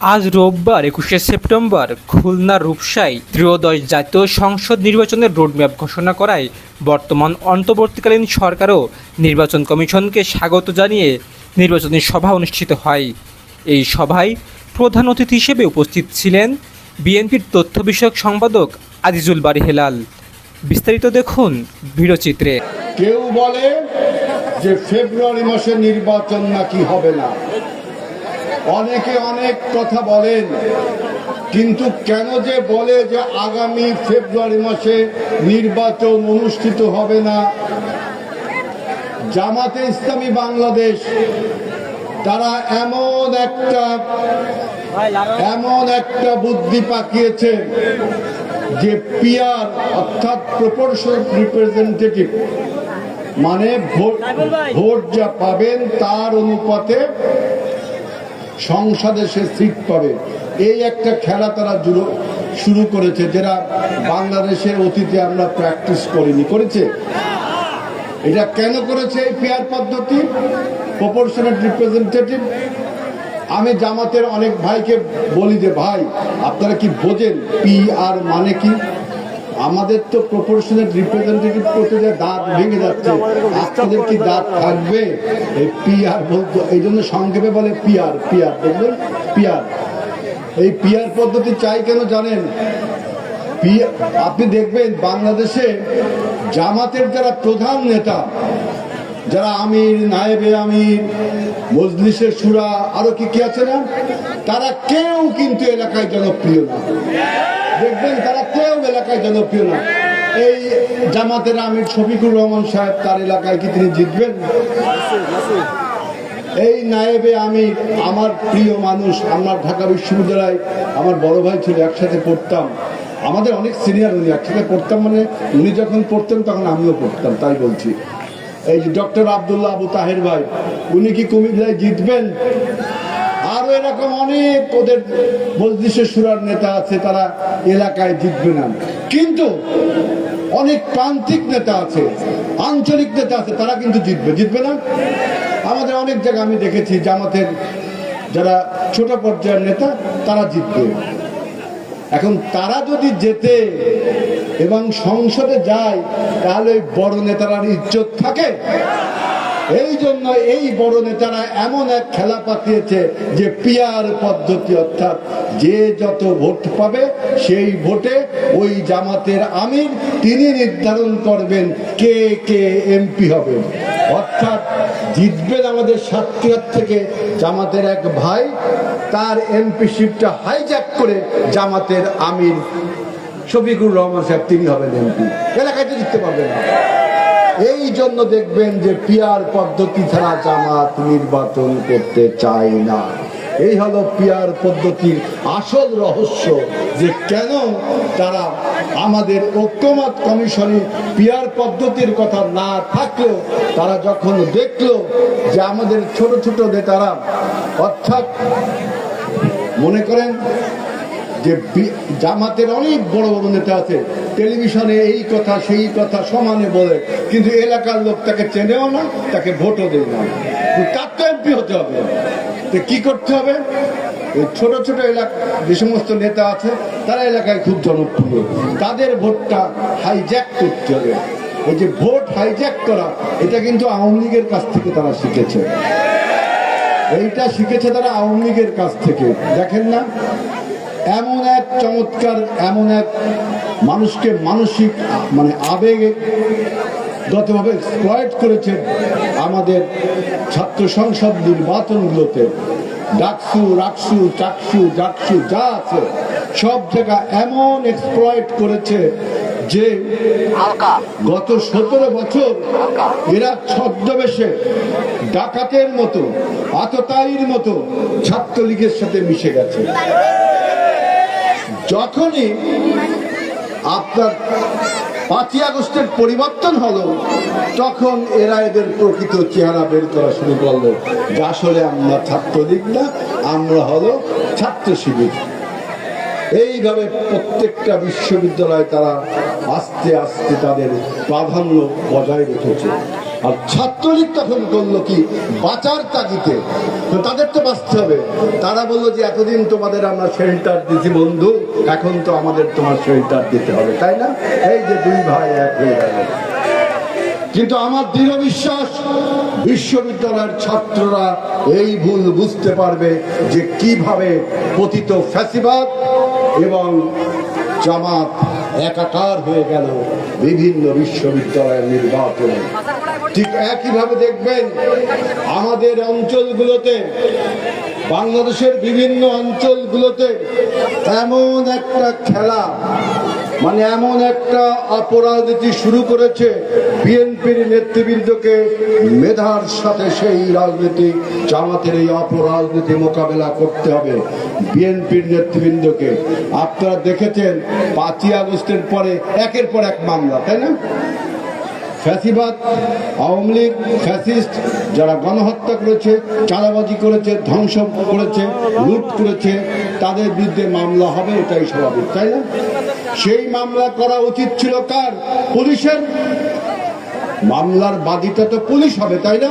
আজ রোববার একুশে সেপ্টেম্বর খুলনা রূপসায় ত্রয়োদশ জাতীয় সংসদ নির্বাচনের রোডম্যাপ ঘোষণা করায় বর্তমান অন্তর্বর্তীকালীন সরকারও নির্বাচন কমিশনকে স্বাগত জানিয়ে নির্বাচনী সভা অনুষ্ঠিত হয়। এই সভায় প্রধান অতিথি হিসেবে উপস্থিত ছিলেন বিএনপির তথ্য বিষয়ক সম্পাদক আজিজুল বারি হেলাল। বিস্তারিত দেখুন ভিডিওচিত্রে কেউ বলে যে ফেব্রুয়ারি মাসে নির্বাচন নাকি হবে না। অনেকে অনেক কথা বলেন কিন্তু কেন যে বলে যে আগামী ফেব্রুয়ারি মাসে নির্বাচন অনুষ্ঠিত হবে না? জামাতে ইসলামী বাংলাদেশ তারা এমন একটা এমন একটা বুদ্ধি পাকিয়েছে যে পিয়ার অর্থাৎ প্রপোর্শনাল রিপ্রেজেন্টেটিভ মানে ভোট ভোট যা পাবেন তার অনুপাতে সংসদে সে সিট পাবে। এই একটা খেলা তারা শুরু করেছে, যেটা বাংলাদেশে অতীতে আমরা প্র্যাকটিস করিনি। করেছে? এটা কেন করেছে এই পেয়ার পদ্ধতি? প্রপোর্শনাল রিপ্রেজেন্টেটিভ আমি জামাতের অনেক ভাইকে বলি যে, ভাই, আপনারা কি বোঝেন? পি আর মানে কি? আমাদের তো প্রপোর্শনাল রিপ্রেজেন্টেটিভ করতে যে দাঁত ভেঙে যাচ্ছে। আপনাদের কি দাঁত থাকবে? এই পি আর বলতো এই জন্য সংক্ষেপে বলে পিআর পিআর দেখবেন পিআর এই পিআর পদ্ধতি চাই কেন জানেন? আপনি দেখবেন বাংলাদেশে জামাতের যারা প্রধান নেতা, যারা আমির, নায়েবে আমির, মজলিসের সুরা, আরও কি কি আছে না? তারা কেউ কিন্তু এলাকায় জনপ্রিয় না। দেখবেন তারা কেউ এলাকায় জনপ্রিয় না। এই জামাতের আমির শফিকুর রহমান সাহেব তার এলাকায় কি তিনি জিতবেন? এই নায়েবে আমি আমার প্রিয় মানুষ, আমার ঢাকা বিশ্ববিদ্যালয় আমার বড় ভাই ছিল, একসাথে পড়তাম। আমাদের অনেক সিনিয়র উনি, একসাথে পড়তাম মানে উনি যখন পড়তেন তখন আমিও পড়তাম, তাই বলছি। এই যে ডক্টর আবদুল্লাহ আবু তাহের ভাই, উনি কি কুমিল্লায় জিতবেন? আরও এরকম অনেক ওদের মজলিসের সুরার নেতা আছে, তারা এলাকায় জিতবে না। কিন্তু অনেক প্রান্তিক নেতা আছে, আঞ্চলিক নেতা আছে, তারা কিন্তু জিতবে। জিতবে না? আমাদের অনেক জায়গায় আমি দেখেছি জামাতের যারা ছোট পর্যায়ের নেতা, তারা জিতবে। এখন তারা যদি যেতে এবং সংসদে যায়, তাহলে ওই বড় নেতারার ইজ্জত থাকে। এই জন্য এই বড় নেতারা এমন এক খেলা পাতিয়েছে যে পিয়ার পদ্ধতি, অর্থাৎ যে যত ভোট পাবে সেই ভোটে ওই জামাতের আমির তিনি নির্ধারণ করবেন কে কে এমপি হবে। অর্থাৎ জিতবেন আমাদের সাতক্ষীরার থেকে জামাতের এক ভাই, তার এমপিশিপটা হাইজ্যাক করে জামাতের আমির শফিকুর রহমান সাহেব, তিনি হবেন এমপি। এলাকায় তো জিততে পারবেন না। এই জন্য দেখবেন যে পিয়ার পদ্ধতি ছাড়া জামাত নির্বাচন করতে চায় না। এই হলো পিয়ার পদ্ধতির আসল রহস্য যে কেন তারা আমাদের ঐক্যমত কমিশনে পিয়ার পদ্ধতির কথা না থাকলেও তারা যখন দেখল যে আমাদের ছোট ছোট নেতারা, অর্থাৎ মনে করেন যে জামাতের অনেক বড় বড় নেতা আছে, টেলিভিশনে এই কথা, সেই কথা সমানে বলে, কিন্তু এলাকার লোক তাকে চেনেও না, তাকে ভোটও দেয় না। তার তো এমপি হতে হবে। তো কি করতে হবে? এই ছোট ছোট এলাকা যে সমস্ত নেতা আছে, তারা এলাকায় খুব জনপ্রিয়। তাদের ভোটটা হাইজ্যাক করতে হবে। এই যে ভোট হাইজ্যাক করা, এটা কিন্তু আওয়ামী লীগের কাছ থেকে তারা শিখেছে। এইটা শিখেছে তারা আওয়ামী লীগের কাছ থেকে। দেখেন না? এমন এক চমৎকার এমন এক মানুষকে মানসিক মানে আবেগে গতভাবে এক্সপ্লয়েট করেছে আমাদের ছাত্র সংসদ নির্বাচনগুলোতে। ডাকসু রাকসু চাকসু ডাকসু যা আছে সব জায়গা এমন এক্সপ্লয়েট করেছে যে গত সতেরো বছর এরা ছদ্মবেশে ডাকাতের মতো আততায়ীর মতো ছাত্রলীগের সাথে মিশে গেছে। যখনই আপনার পাঁচই আগস্টের পরিবর্তন হলো, তখন এরা এদের প্রকৃত চেহারা বের করা শুরু করল। যে আসলে আমরা ছাত্রলীগ না, আমরা হলো ছাত্র শিবির। এইভাবে প্রত্যেকটা বিশ্ববিদ্যালয়ে তারা আস্তে আস্তে তাদের প্রাধান্য বজায় রেখেছে। আর ছাত্রলীগ তখন করল কি? বাঁচার তাগিতে তো তাদের তো বাঁচতে হবে। তারা বলল যে, এতদিন তোমাদের আমরা শেল্টার দিছি, বন্ধু। এখন তো আমাদের তোমার শেল্টার দিতে হবে। তাই না? এই যে দুই ভাই এক হয়ে গেল। কিন্তু আমার দৃঢ় বিশ্বাস, বিশ্ববিদ্যালয়ের ছাত্ররা এই ভুল বুঝতে পারবে যে কীভাবে পতিত ফ্যাসিবাদ এবং জামাত একাকার হয়ে গেল বিভিন্ন বিশ্ববিদ্যালয়ের নির্বাচনে। ঠিক একইভাবে দেখবেন, আমাদের অঞ্চলগুলোতে, বাংলাদেশের বিভিন্ন অঞ্চলগুলোতে এমন একটা খেলা মানে এমন একটা অপরাজনীতি শুরু করেছে বিএনপির নেতৃবৃন্দকে মেধার সাথে সেই রাজনীতি, জামাতের এই অপরাজনীতি মোকাবেলা করতে হবে বিএনপির নেতৃবৃন্দকে। আপনারা দেখেছেন, পাঁচই আগস্টের পরে একের পর এক মামলা, তাই না? ফ্যাসিবাদ, আওয়ামী লীগ, ফ্যাসিস্ট যারা গণহত্যা করেছে, চাঁদাবাজি করেছে, ধ্বংস করেছে, লুট করেছে, তাদের বিরুদ্ধে মামলা হবে, এটাই স্বাভাবিক, তাই না? সেই মামলা করা উচিত ছিল কার? পুলিশের। মামলার বাদীটা তো পুলিশ হবে, তাই না?